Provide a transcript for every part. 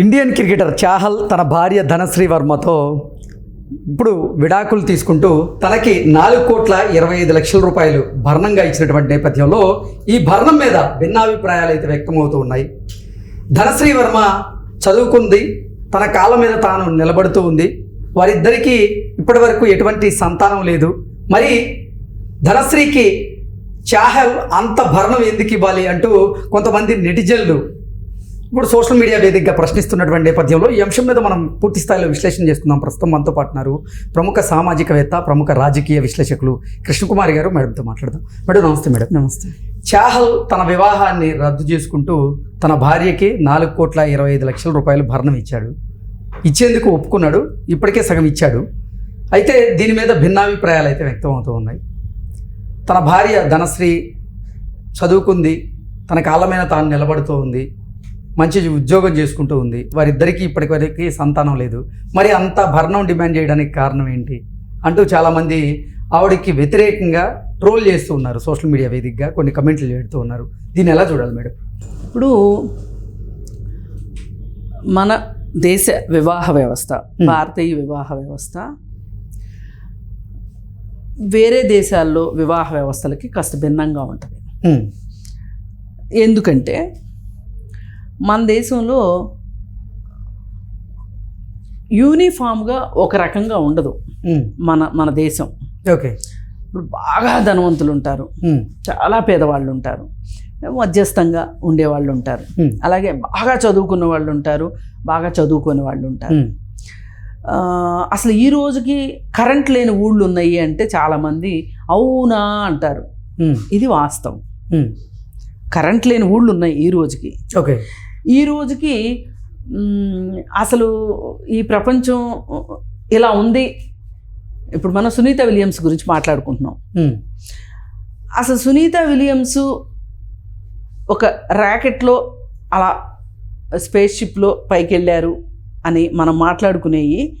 Indian cricketer Chahal తన భార్య ధనశ్రీ వర్మతో ఇప్పుడు విడాకులు తీసుకుంటూ తనకి నాలుగు కోట్ల ఇరవై ఐదు లక్షల రూపాయలు భరణంగా ఇచ్చినటువంటి నేపథ్యంలో ఈ భరణం మీద భిన్నాభిప్రాయాలు అయితే వ్యక్తమవుతూ ఉన్నాయి. ధనశ్రీ వర్మ చదువుకుంది తన కాళ్ళ మీద తాను నిలబడుతూ ఉంది. వారిద్దరికీ ఇప్పటివరకు ఎటువంటి సంతానం లేదు. మరి ధనశ్రీకి చాహల్ అంత భరణం ఎందుకు ఇవ్వాలి అంటూ కొంతమంది నెటిజన్లు ఇప్పుడు సోషల్ మీడియా వేదికగా ప్రశ్నిస్తున్నటువంటి నేపథ్యంలో ఈ అంశం మీద మనం పూర్తి స్థాయిలో విశ్లేషణ చేస్తున్నాం. ప్రస్తుతం మనతో పాటున్నారు ప్రముఖ సామాజికవేత్త ప్రముఖ రాజకీయ విశ్లేషకులు కృష్ణకుమారి గారు. మేడంతో మాట్లాడదాం. మేడం నమస్తే మేడం. నమస్తే. చాహల్ తన వివాహాన్ని రద్దు చేసుకుంటూ తన భార్యకి నాలుగు కోట్ల ఇరవై ఐదు లక్షల రూపాయలు భరణం ఇచ్చాడు. ఇచ్చేందుకు ఒప్పుకున్నాడు. ఇప్పటికే సగం ఇచ్చాడు. అయితే దీని మీద భిన్నాభిప్రాయాలు అయితే వ్యక్తమవుతూ ఉన్నాయి. తన భార్య ధనశ్రీ చదువుకుంది. తన కాళ్ళ మీద తాను నిలబడుతూ ఉంది. మంచి ఉద్యోగం చేసుకుంటూ ఉంది. వారిద్దరికీ ఇప్పటివరకు సంతానం లేదు. మరి అంత భరణం డిమాండ్ చేయడానికి కారణం ఏంటి? అంటూ చాలామంది ఆవిడకి వ్యతిరేకంగా ట్రోల్ చేస్తూ ఉన్నారు. సోషల్ మీడియా వేదికగా కొన్ని కమెంట్లు పెడుతూ ఉన్నారు. దీన్ని ఎలా చూడాలి మేడం? ఇప్పుడు మన దేశ వివాహ వ్యవస్థ భారతీయ వివాహ వ్యవస్థ వేరే దేశాల్లో వివాహ వ్యవస్థలకి కాస్త భిన్నంగా ఉంటుంది. ఎందుకంటే మన దేశంలో యూనిఫామ్గా ఒక రకంగా ఉండదు. మన మన దేశం. ఓకే. ఇప్పుడు బాగా ధనవంతులు ఉంటారు చాలా పేదవాళ్ళు ఉంటారు మధ్యస్థంగా ఉండేవాళ్ళు ఉంటారు అలాగే బాగా చదువుకున్న వాళ్ళు ఉంటారు బాగా చదువుకునే వాళ్ళు ఉంటారు అసలు ఈ రోజుకి కరెంట్ లేని ఊళ్ళు ఉన్నాయి అంటే చాలామంది అవునా అంటారు. ఇది వాస్తవం. కరెంట్ లేని ఊళ్ళు ఉన్నాయి ఈ రోజుకి. ఓకే. ఈ రోజుకి అసలు ఈ ప్రపంచం ఇలా ఉంది. ఇప్పుడు మనం సునీత విలియమ్స్ గురించి మాట్లాడుకుంటున్నాం. అసలు సునీత విలియమ్స్ ఒక ర్యాకెట్లో అలా స్పేస్ షిప్లో పైకి వెళ్ళారు అని మనం మాట్లాడుకునేవి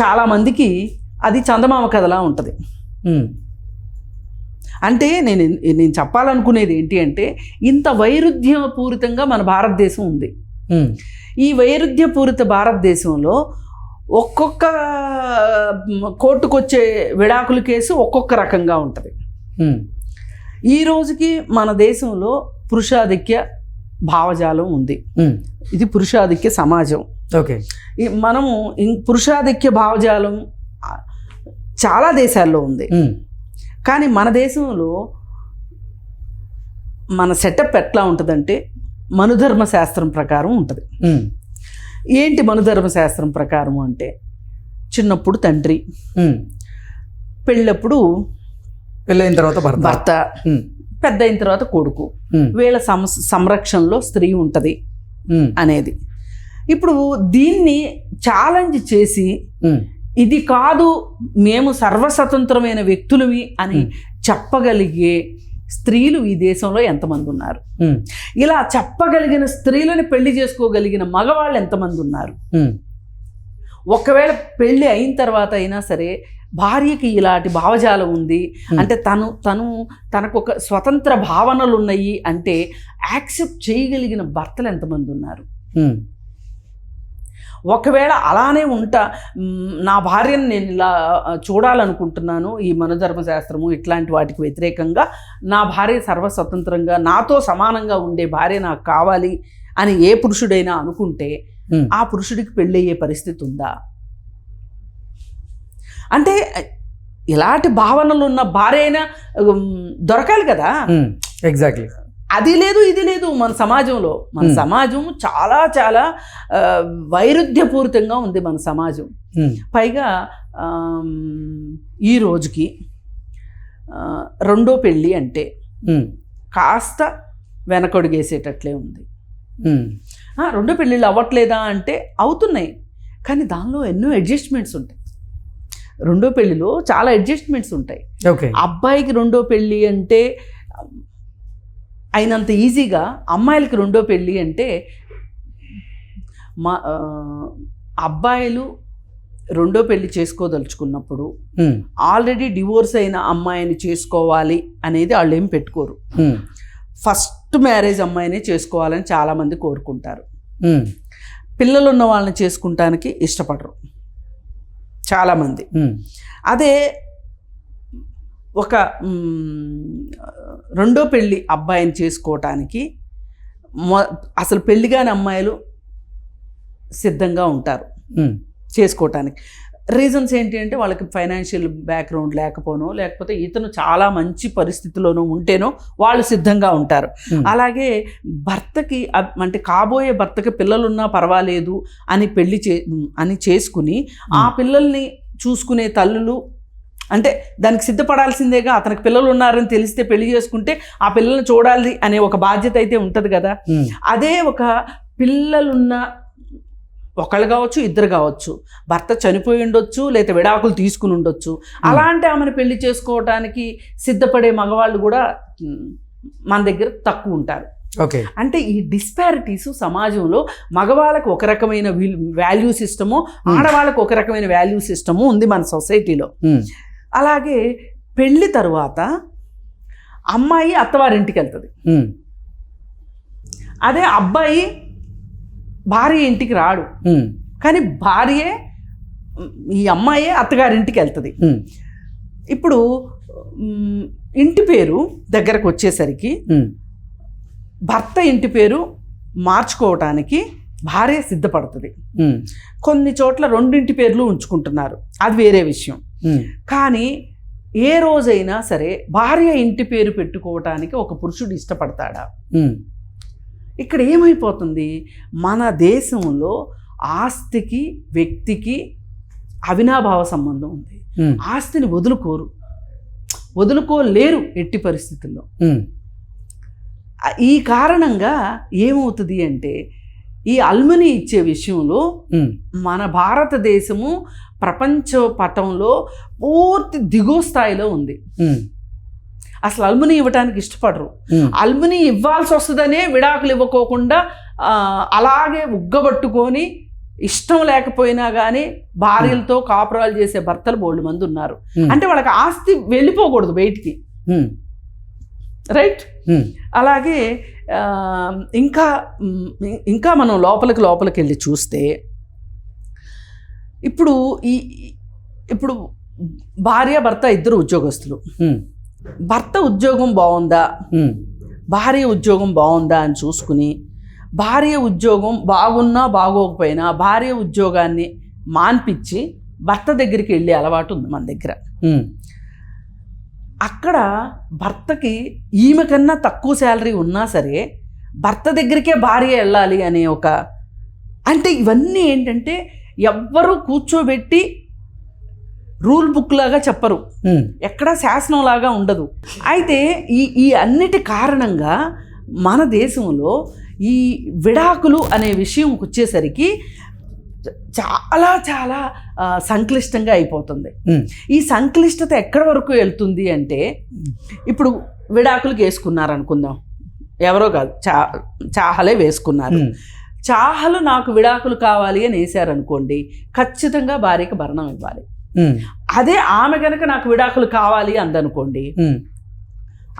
చాలామందికి అది చందమామ కథలా ఉంటుంది. అంటే నేను నేను చెప్పాలనుకునేది ఏంటి అంటే ఇంత వైరుధ్యపూరితంగా మన భారతదేశం ఉంది. ఈ వైరుధ్యపూరిత భారతదేశంలో ఒక్కొక్క కోర్టుకొచ్చే విడాకుల కేసు ఒక్కొక్క రకంగా ఉంటుంది. ఈ రోజుకి మన దేశంలో పురుషాధిక్య భావజాలం ఉంది. ఇది పురుషాధిక్య సమాజం. ఓకే. ఈ మనము ఇం- పురుషాధిక్య భావజాలం చాలా దేశాల్లో ఉంది. కానీ మన దేశంలో మన సెటప్ ఎట్లా ఉంటుందంటే మనుధర్మ శాస్త్రం ప్రకారం ఉంటుంది. ఏంటి మనుధర్మ శాస్త్రం ప్రకారం అంటే చిన్నప్పుడు తండ్రి. పెళ్ళప్పుడు పెళ్ళైన తర్వాత భర్త. పెద్ద అయిన తర్వాత కొడుకు. వీళ్ళ సమ సంరక్షణలో స్త్రీ ఉంటుంది అనేది. ఇప్పుడు దీన్ని ఛాలెంజ్ చేసి ఇది కాదు మేము సర్వస్వతంత్రమైన వ్యక్తులవి అని చెప్పగలిగే స్త్రీలు ఈ దేశంలో ఎంతమంది ఉన్నారు? ఇలా చెప్పగలిగిన స్త్రీలను పెళ్ళి చేసుకోగలిగిన మగవాళ్ళు ఎంతమంది ఉన్నారు? ఒకవేళ పెళ్ళి అయిన తర్వాత అయినా సరే భార్యకి ఇలాంటి భావజాలం ఉంది అంటే తను తను తనకు ఒక స్వతంత్ర భావనలు ఉన్నాయి అంటే యాక్సెప్ట్ చేయగలిగిన భర్తలు ఎంతమంది ఉన్నారు? ఒకవేళ అలానే ఉంటా నా భార్యను నేను ఇలా చూడాలనుకుంటున్నాను ఈ మనధర్మ శాస్త్రము ఇట్లాంటి వాటికి వ్యతిరేకంగా నా భార్య సర్వస్వతంత్రంగా నాతో సమానంగా ఉండే భార్య నాకు కావాలి అని ఏ పురుషుడైనా అనుకుంటే ఆ పురుషుడికి పెళ్ళయ్యే పరిస్థితి ఉందా? అంటే ఇలాంటి భావనలు ఉన్న భార్య అయినా దొరకాలి కదా? ఎగ్జాక్ట్లీ అది లేదు ఇది లేదు. మన సమాజంలో మన. సమాజం చాలా చాలా వైరుధ్యపూరితంగా ఉంది మన సమాజం. పైగా ఈ రోజుకి రెండో పెళ్ళి అంటే కాస్త వెనకడుగేసేటట్లే ఉంది. రెండో పెళ్ళిళ్ళు అవ్వట్లేదా అంటే అవుతున్నాయి. కానీ దానిలో ఎన్నో అడ్జస్ట్మెంట్స్ ఉంటాయి. రెండో పెళ్ళిలో చాలా అడ్జస్ట్మెంట్స్ ఉంటాయి. ఓకే. అబ్బాయికి రెండో పెళ్ళి అంటే అయినంత ఈజీగా అమ్మాయిలకి రెండో పెళ్ళి అంటే మా అబ్బాయిలు రెండో పెళ్ళి చేసుకోదలుచుకున్నప్పుడు ఆల్రెడీ డివోర్స్ అయిన అమ్మాయిని చేసుకోవాలి అనేది వాళ్ళు ఏం పెట్టుకోరు. ఫస్ట్ మ్యారేజ్ అమ్మాయినే చేసుకోవాలని చాలామంది కోరుకుంటారు. పిల్లలు ఉన్న వాళ్ళని చేసుకుంటానికి ఇష్టపడరు. చాలామంది. అదే ఒక రెండో పెళ్ళి అబ్బాయిని చేసుకోవటానికి మొ అసలు పెళ్ళిగాని అమ్మాయిలు సిద్ధంగా ఉంటారు. చేసుకోవటానికి రీజన్స్ ఏంటి అంటే వాళ్ళకి ఫైనాన్షియల్ బ్యాక్గ్రౌండ్ లేకపోనో లేకపోతే ఇతను చాలా మంచి పరిస్థితిలోనూ ఉంటేనో వాళ్ళు సిద్ధంగా ఉంటారు. అలాగే భర్తకి అంటే కాబోయే భర్తకి పిల్లలున్నా పర్వాలేదు అని పెళ్ళి చే అని చేసుకుని ఆ పిల్లల్ని చూసుకునే తల్లులు అంటే దానికి సిద్ధపడాల్సిందేగా అతనికి పిల్లలు ఉన్నారని తెలిస్తే పెళ్ళి చేసుకుంటే ఆ పిల్లల్ని చూడాలి అనే ఒక బాధ్యత అయితే ఉంటుంది కదా. అదే ఒక పిల్లలున్న ఒకళ్ళు కావచ్చు ఇద్దరు కావచ్చు భర్త చనిపోయి ఉండొచ్చు లేదా విడాకులు తీసుకుని ఉండొచ్చు. అలాంటి ఆమెను పెళ్ళి చేసుకోవటానికి సిద్ధపడే మగవాళ్ళు కూడా మన దగ్గర తక్కువ ఉంటారు. ఓకే. అంటే ఈ డిస్పారిటీస్ సమాజంలో మగవాళ్ళకి ఒక రకమైన వాల్యూ సిస్టము ఆడవాళ్ళకి ఒక రకమైన వాల్యూ సిస్టము ఉంది మన సొసైటీలో. అలాగే పెళ్ళి తరువాత అమ్మాయి అత్తవారింటికి వెళ్తుంది అదే అబ్బాయి భార్య ఇంటికి రాడు. కానీ భార్యే ఈ అమ్మాయే అత్తగారింటికి వెళ్తుంది ఇప్పుడు ఇంటి పేరు దగ్గరకు వచ్చేసరికి భర్త ఇంటి పేరు మార్చుకోవటానికి భార్య సిద్ధపడుతుంది. కొన్ని చోట్ల రెండింటి పేర్లు ఉంచుకుంటున్నారు. అది వేరే విషయం. కానీ ఏ రోజైనా సరే భార్య ఇంటి పేరు పెట్టుకోవటానికి ఒక పురుషుడు ఇష్టపడతాడా? ఇక్కడ ఏమైపోతుంది? మన దేశంలో ఆస్తికి వ్యక్తికి అవినాభావ సంబంధం ఉంది. ఆస్తిని వదులుకోరు. వదులుకోలేరు ఎట్టి పరిస్థితుల్లో. ఈ కారణంగా ఏమవుతుంది అంటే ఈ అల్మని ఇచ్చే విషయంలో మన భారతదేశము ప్రపంచ పటంలో పూర్తి దిగువ స్థాయిలో ఉంది. అసలు అల్ముని ఇవ్వటానికి ఇష్టపడరు. అల్ముని ఇవ్వాల్సి వస్తుందనే విడాకులు ఇవ్వకోకుండా అలాగే ఉగ్గబట్టుకొని ఇష్టం లేకపోయినా కానీ భార్యలతో కాపురాలు చేసే భర్తలు బోల్డ్ మంది ఉన్నారు. అంటే వాళ్ళకి ఆస్తి వెళ్ళిపోకూడదు బయటికి. రైట్? అలాగే ఇంకా ఇంకా మనం లోపలికి లోపలికి వెళ్ళి చూస్తే ఇప్పుడు ఈ ఇప్పుడు భార్య భర్త ఇద్దరు ఉద్యోగస్తులు. భర్త ఉద్యోగం బాగుందా? భార్య ఉద్యోగం బాగుందా అని చూసుకుని భార్య ఉద్యోగం బాగున్నా బాగోకపోయినా భార్య ఉద్యోగాన్ని మాన్పించి భర్త దగ్గరికి వెళ్ళే అలవాటు ఉంది మన దగ్గర. అక్కడ భర్తకి ఈమె కన్నా తక్కువ శాలరీ ఉన్నా సరే భర్త దగ్గరికే భార్య వెళ్ళాలి అనే ఒక అంటే ఇవన్నీ ఏంటంటే ఎవ్వరూ కూర్చోబెట్టి రూల్ బుక్ లాగా చెప్పరు. ఎక్కడా శాసనంలాగా ఉండదు. అయితే ఈ ఈ అన్నిటి కారణంగా మన దేశంలో ఈ విడాకులు అనే విషయంకి వచ్చేసరికి చాలా చాలా సంక్లిష్టంగా అయిపోతుంది. ఈ సంక్లిష్టత ఎక్కడి వరకు వెళ్తుంది అంటే ఇప్పుడు విడాకులకు వేసుకున్నారు అనుకుందాం ఎవరో కాదు చా చాహలే వేసుకున్నారు. చాహలు నాకు విడాకులు కావాలి అని వేశారనుకోండి ఖచ్చితంగా భార్యకి భరణం ఇవ్వాలి. అదే ఆమె కనుక నాకు విడాకులు కావాలి అందనుకోండి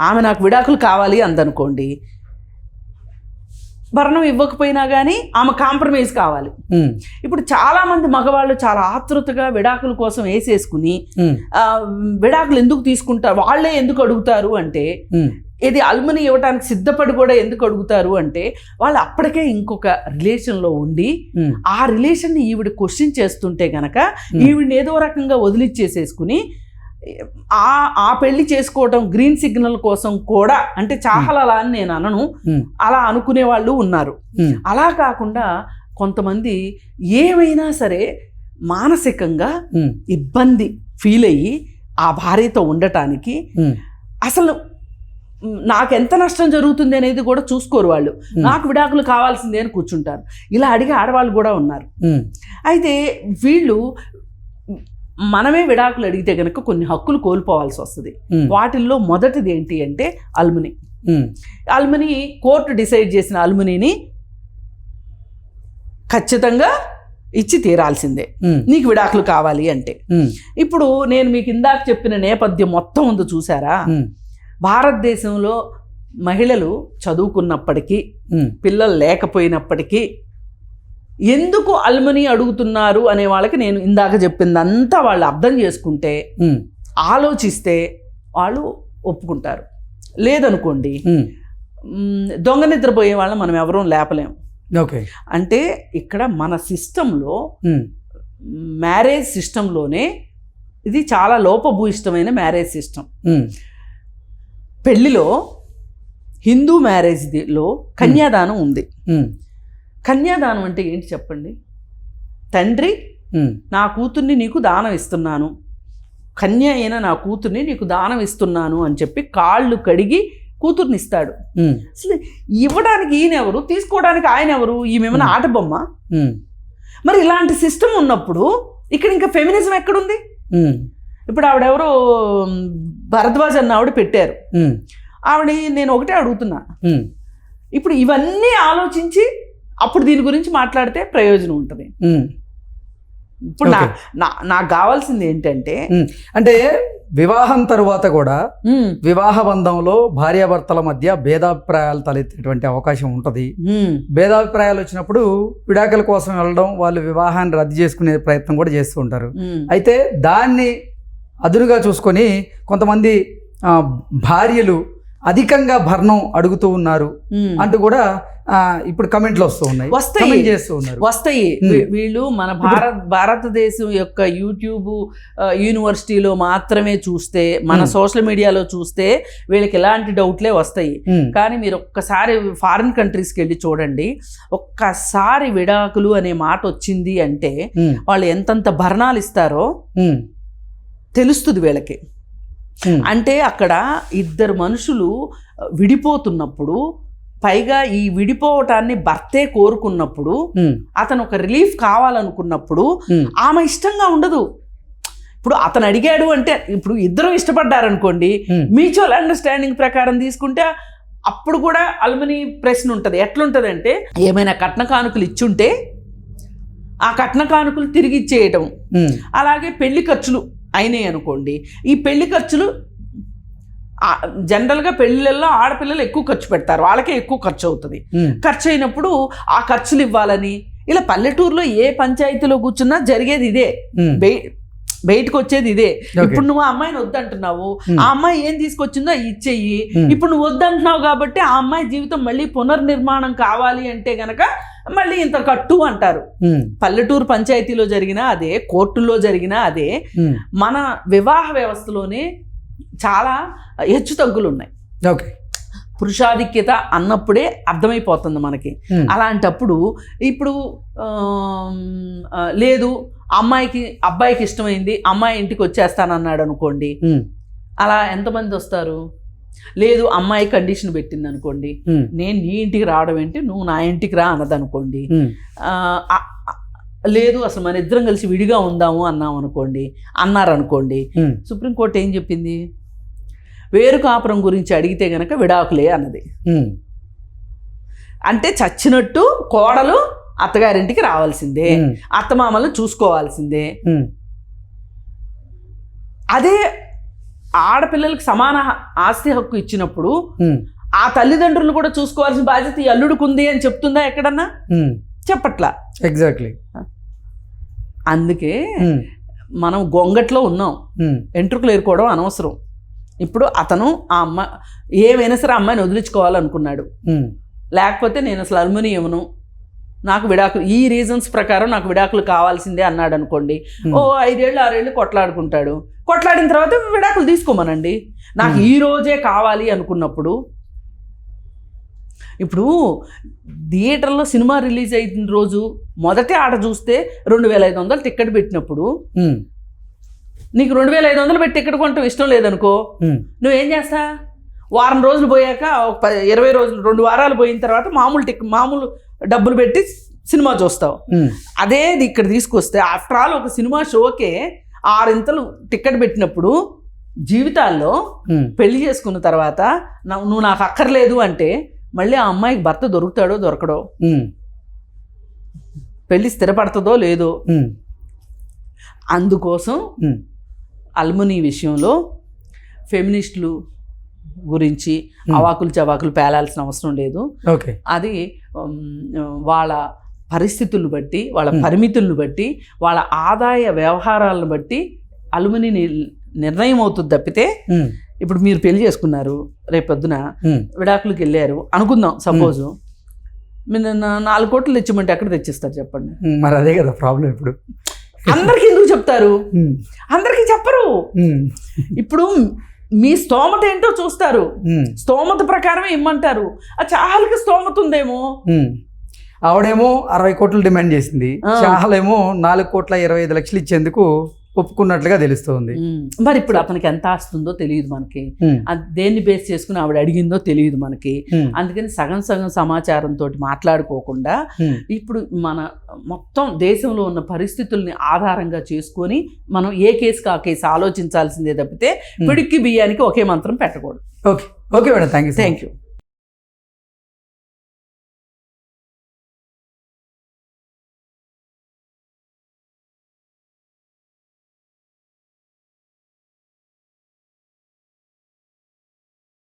ఆమె నాకు విడాకులు కావాలి అందనుకోండి భరణం ఇవ్వకపోయినా కానీ ఆమె కాంప్రమైజ్ కావాలి. ఇప్పుడు చాలామంది మగవాళ్ళు చాలా ఆతృతగా విడాకుల కోసం వేసేసుకుని విడాకులు ఎందుకు తీసుకుంటారు వాళ్ళే ఎందుకు అడుగుతారు అంటే ఇది అల్ముని ఇవ్వడానికి సిద్ధపడి కూడా ఎందుకు అడుగుతారు అంటే వాళ్ళు అప్పటికే ఇంకొక రిలేషన్లో ఉండి ఆ రిలేషన్ని ఈవిడ క్వశ్చన్ చేస్తుంటే గనక. ఈవిడని ఏదో రకంగా వదిలిచ్చేసేసుకుని ఆ ఆ పెళ్ళి చేసుకోవటం గ్రీన్ సిగ్నల్ కోసం కూడా అంటే చాలా అలా అని నేను అనను. అలా అనుకునే వాళ్ళు ఉన్నారు. అలా కాకుండా కొంతమంది ఏమైనా సరే మానసికంగా ఇబ్బంది ఫీల్ అయ్యి ఆ భార్యతో ఉండటానికి అసలు నాకు ఎంత నష్టం జరుగుతుంది అనేది కూడా చూసుకోరు వాళ్ళు. నాకు విడాకులు కావాల్సిందే అని కూర్చుంటారు. ఇలా అడిగే ఆడవాళ్ళు కూడా ఉన్నారు. అయితే వీళ్ళు మనమే విడాకులు అడిగితే కనుక కొన్ని హక్కులు కోల్పోవాల్సి వస్తుంది. వాటిల్లో మొదటిది ఏంటి అంటే అల్ముని. అల్ముని కోర్టు డిసైడ్ చేసిన అల్మునిని ఖచ్చితంగా ఇచ్చి తీరాల్సిందే. నీకు విడాకులు కావాలి అంటే. ఇప్పుడు నేను మీకు ఇందాక చెప్పిన నేపథ్యం మొత్తం ఉంది చూసారా? భారతదేశంలో మహిళలు చదువుకున్నప్పటికీ పిల్లలు లేకపోయినప్పటికీ ఎందుకు అల్మనీ అడుగుతున్నారు అనే వాళ్ళకి నేను ఇందాక చెప్పిందంతా వాళ్ళు అర్థం చేసుకుంటే ఆలోచిస్తే వాళ్ళు ఒప్పుకుంటారు. లేదనుకోండి దొంగ నిద్రపోయే వాళ్ళని మనం ఎవరూ లేపలేం. ఓకే. అంటే ఇక్కడ మన సిస్టంలో మ్యారేజ్ సిస్టంలోనే ఇది చాలా లోపభూయిష్టమైన మ్యారేజ్ సిస్టమ్ పెళ్ళిలో హిందూ మ్యారేజ్లో కన్యాదానం ఉంది. కన్యాదానం అంటే ఏంటి చెప్పండి? తండ్రి నా కూతుర్ని నీకు దానం ఇస్తున్నాను. కన్య అయిన నా కూతుర్ని నీకు దానం ఇస్తున్నాను అని చెప్పి కాళ్ళు కడిగి కూతుర్ని ఇస్తాడు. అసలు ఇవ్వడానికి ఈయన ఎవరు? తీసుకోవడానికి ఆయన ఎవరు? ఈమెమన్నా ఆట బొమ్మ మరి ఇలాంటి సిస్టమ్ ఉన్నప్పుడు ఇక్కడ ఇంకా ఫెమినిజం ఎక్కడుంది? ఇప్పుడు ఆవిడెవరో భరద్వాజ్ అన్న ఆవిడ పెట్టారు. ఆవిడ నేను ఒకటే అడుగుతున్నా. ఇప్పుడు ఇవన్నీ ఆలోచించి అప్పుడు దీని గురించి మాట్లాడితే ప్రయోజనం ఉంటుంది. ఇప్పుడు నా నాకు కావాల్సింది ఏంటంటే. అంటే వివాహం తరువాత కూడా వివాహ బంధంలో భార్యాభర్తల మధ్య భేదాభిప్రాయాలు తలెత్తేటువంటి అవకాశం ఉంటుంది. భేదాభిప్రాయాలు వచ్చినప్పుడు విడాకుల కోసం వెళ్ళడం వాళ్ళు వివాహాన్ని రద్దు చేసుకునే ప్రయత్నం కూడా చేస్తూ ఉంటారు. అయితే దాన్ని అదునుగా చూసుకొని కొంతమంది భార్యలు అధికంగా భరణం అడుగుతూ ఉన్నారు. అంటూ కూడా ఇప్పుడు కమెంట్లు వస్తూ ఉన్నాయి. వస్తాయి. కమెంట్ చేస్తూ ఉన్నారు. వస్తాయి. వీళ్ళు మన భారత్ భారతదేశం యొక్క యూట్యూబ్ యూనివర్సిటీలో మాత్రమే చూస్తే మన. సోషల్ మీడియాలో చూస్తే వీళ్ళకి ఎలాంటి డౌట్లే వస్తాయి. కానీ మీరు ఒక్కసారి ఫారిన్ కంట్రీస్కి వెళ్ళి చూడండి. ఒక్కసారి విడాకులు అనే మాట వచ్చింది అంటే వాళ్ళు ఎంతంత భరణాలు ఇస్తారో తెలుస్తుంది వీళ్ళకి. అంటే అక్కడ ఇద్దరు మనుషులు విడిపోతున్నప్పుడు పైగా ఈ విడిపోవటాన్ని భర్తే కోరుకున్నప్పుడు అతను ఒక రిలీఫ్ కావాలనుకున్నప్పుడు ఆమె ఇష్టంగా ఉండదు. ఇప్పుడు అతను అడిగాడు అంటే ఇప్పుడు ఇద్దరు ఇష్టపడ్డారనుకోండి మ్యూచువల్ అండర్స్టాండింగ్ ప్రకారం తీసుకుంటే అప్పుడు కూడా అల్మని ప్రశ్న ఉంటుంది ఎట్లుంటుందంటే ఏమైనా కట్న కానుకలు ఇచ్చుంటే ఆ కట్న కానుకలు తిరిగి ఇచ్చేయటం. అలాగే పెళ్ళి ఖర్చులు. అయినాయి అనుకోండి. ఈ పెళ్ళి ఖర్చులు జనరల్గా పెళ్ళిళ్ళల్లో ఆడపిల్లలు ఎక్కువ ఖర్చు పెడతారు. వాళ్ళకే ఎక్కువ ఖర్చు అవుతుంది. ఖర్చు అయినప్పుడు ఆ ఖర్చులు ఇవ్వాలని ఇలా పల్లెటూరులో ఏ పంచాయతీలో కూర్చున్నా జరిగేది ఇదే. బయటకు వచ్చేది ఇదే. ఇప్పుడు నువ్వు ఆ అమ్మాయిని వద్దంటున్నావు. ఆ అమ్మాయి ఏం తీసుకొచ్చిందో ఇచ్చేయి. ఇప్పుడు నువ్వు వద్దంటున్నావు కాబట్టి ఆ అమ్మాయి జీవితం మళ్ళీ పునర్నిర్మాణం కావాలి అంటే గనక మళ్ళీ ఇంత కట్టు అంటారు. పల్లెటూరు పంచాయతీలో జరిగినా అదే కోర్టుల్లో జరిగినా అదే మన వివాహ వ్యవస్థలోనే చాలా హెచ్చు తగ్గులు ఉన్నాయి ఓకే. పురుషాధిక్యత అన్నప్పుడే అర్థమైపోతుంది మనకి. అలాంటప్పుడు ఇప్పుడు లేదు అమ్మాయికి అబ్బాయికి ఇష్టమైంది అమ్మాయి ఇంటికి వచ్చేస్తానన్నాడు అనుకోండి. అలా ఎంతమంది వస్తారు? లేదు అమ్మాయి కండిషన్ పెట్టింది అనుకోండి. నేను నీ ఇంటికి రావడం ఏంటి? నువ్వు నా ఇంటికి రా అన్నదనుకోండి. లేదు అసలు మన ఇద్దరం కలిసి విడిగా ఉందాము అన్నాం అనుకోండి. అన్నారనుకోండి. ఉమ్, సుప్రీంకోర్టు ఏం చెప్పింది? వేరు కాపురం గురించి అడిగితే గనక విడాకులే అన్నది. అంటే చచ్చినట్టు కోడలు అత్తగారింటికి రావాల్సిందే. ఉమ్, అత్తమామలను చూసుకోవాల్సిందే. అదే ఆడపిల్లలకు సమాన ఆస్తి హక్కు ఇచ్చినప్పుడు ఆ తల్లిదండ్రులు కూడా చూసుకోవాల్సిన బాధ్యత ఈ అల్లుడికుంది అని చెప్తుందా ఎక్కడన్నా? చెప్పట్లా. ఎగ్జాక్ట్లీ అందుకే మనం గొంగట్లో ఉన్నాం. ఉమ్, వెంట్రుకలు ఏరుకోవడం అనవసరం. ఇప్పుడు అతను ఆ అమ్మ ఏమైనా సరే అమ్మాయిని వదిలించుకోవాలనుకున్నాడు. లేకపోతే నేను అసలు అల్ముని ఇవ్వను నాకు విడాకులు ఈ రీజన్స్ ప్రకారం నాకు విడాకులు కావాల్సిందే అన్నాడు అనుకోండి. Hmm. ఓ ఐదేళ్ళు ఆరేళ్ళు కొట్లాడుకుంటాడు. కొట్లాడిన తర్వాత విడాకులు తీసుకోమనండి. నాకు Hmm. ఈ రోజే కావాలి అనుకున్నప్పుడు ఇప్పుడు థియేటర్లో సినిమా రిలీజ్ అయిన రోజు మొదటి ఆట చూస్తే రెండు వేల ఐదు వందలు టికెట్ పెట్టినప్పుడు ఉమ్, నీకు రెండు వేల ఐదు వందలు పెట్టి టికెట్ కొనటం ఇష్టం లేదనుకో నువ్వేం చేస్తా? వారం రోజులు పోయాక ఇరవై రోజులు రెండు వారాలు పోయిన తర్వాత మామూలు టిక్ మామూలు డబ్బులు పెట్టి సినిమా చూస్తావు. అదే ఇక్కడ తీసుకొస్తే ఆఫ్టర్ ఆల్ ఒక సినిమా షోకే ఆరింతలు టికెట్ పెట్టినప్పుడు జీవితాల్లో పెళ్ళి చేసుకున్న తర్వాత నా- నువ్వు నాకు అక్కర్లేదు అంటే మళ్ళీ ఆ అమ్మాయికి భర్త దొరుకుతాడో దొరకడో? పెళ్ళి స్థిరపడుతుందో లేదో? అందుకోసం అల్ముని విషయంలో ఫెమినిస్టులు గురించి. అవాకులు చవాకులు పేలాల్సిన అవసరం లేదు. ఓకే. అది వాళ్ళ పరిస్థితులను బట్టి వాళ్ళ. పరిమితులను బట్టి వాళ్ళ ఆదాయ వ్యవహారాలను బట్టి అలుమని నిర్ణయం అవుతుంది తప్పితే ఇప్పుడు మీరు పెళ్ళి చేసుకున్నారు రేపొద్దున ఉమ్, విడాకులకు వెళ్ళారు అనుకుందాం సపోజ్. నాలుగు కోట్లు తెచ్చిమంటే ఎక్కడ తెచ్చిస్తారు చెప్పండి? మరి అదే కదా ప్రాబ్లం ఇప్పుడు. అందరికి ఎందుకు చెప్తారు? అందరికీ చెప్పరు. ఇప్పుడు మీ స్తోమత ఏంటో చూస్తారు. స్తోమత ప్రకారమే ఇమ్మంటారు. ఆ చాహల్కి స్తోమత ఉందేమో. ఆవిడేమో అరవై కోట్లు డిమాండ్ చేసింది. చాహలేమో నాలుగు కోట్ల ఇరవై ఐదు లక్షలు ఇచ్చేందుకు ఒప్పుకున్నట్లుగా తెలుస్తోంది. మరి ఇప్పుడు అతనికి ఎంత ఆస్తుందో తెలియదు మనకి. దేన్ని బేస్ చేసుకుని ఆవిడ అడిగిందో తెలియదు మనకి. అందుకని సగం సగం సమాచారంతో మాట్లాడుకోకుండా ఇప్పుడు మన మొత్తం దేశంలో ఉన్న పరిస్థితుల్ని ఆధారంగా చేసుకొని మనం ఏ కేసుకి ఆ కేసు ఆలోచించాల్సిందే తప్పితే పిడిక్కి బియ్యానికి ఒకే మంత్రం పెట్టకూడదు. Okay. Okay madam. Thank you thank you